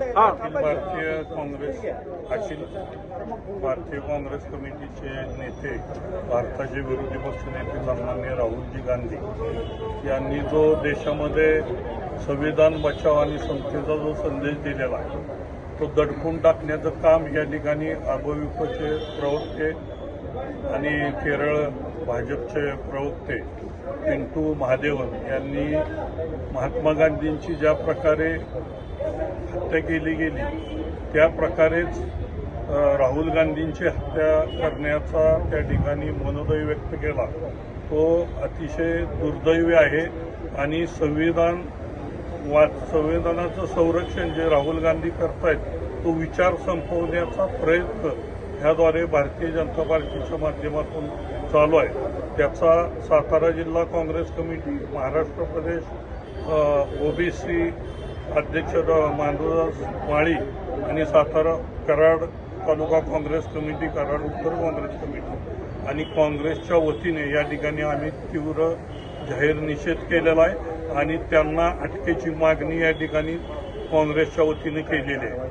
भारतीय काँग्रेस अखिल भारतीय काँग्रेस कमिटीचे नेते भारताचे विरोधी पक्षनेते सन्मान्य राहुलजी गांधी यांनी जो देशामध्ये संविधान बचाव आणि संस्थेचा जो संदेश दिलेला आहे तो दडपून टाकण्याचं काम या ठिकाणी अभविपचे प्रवक्ते आणि केरळ भाजपचे प्रवक्ते पिंटू महादेवन यांनी महात्मा गांधींची ज्या प्रकारे हत्या केली गेली त्या प्रकारेच राहुल गांधींची हत्या करण्याचा त्या ठिकाणी मनोदय व्यक्त केला. तो अतिशय दुर्दैवी आहे आणि संविधान वा संविधानाचं संरक्षण जे राहुल गांधी करतायत तो विचार संपवण्याचा प्रयत्न ह्याद्वारे भारतीय जनता पार्टीच्या माध्यमातून चालू आहे त्याचा सातारा जिल्हा काँग्रेस कमिटी महाराष्ट्र प्रदेश ओबीसी अध्यक्ष डॉ. माळी आणि सातारा कराड तालुका काँग्रेस कमिटी कराड उत्तर काँग्रेस कमिटी आणि काँग्रेसच्या वतीने या ठिकाणी आम्ही तीव्र जाहीर निषेध केलेला आहे आणि त्यांना अटकेची मागणी या ठिकाणी काँग्रेसच्या वतीने केलेली आहे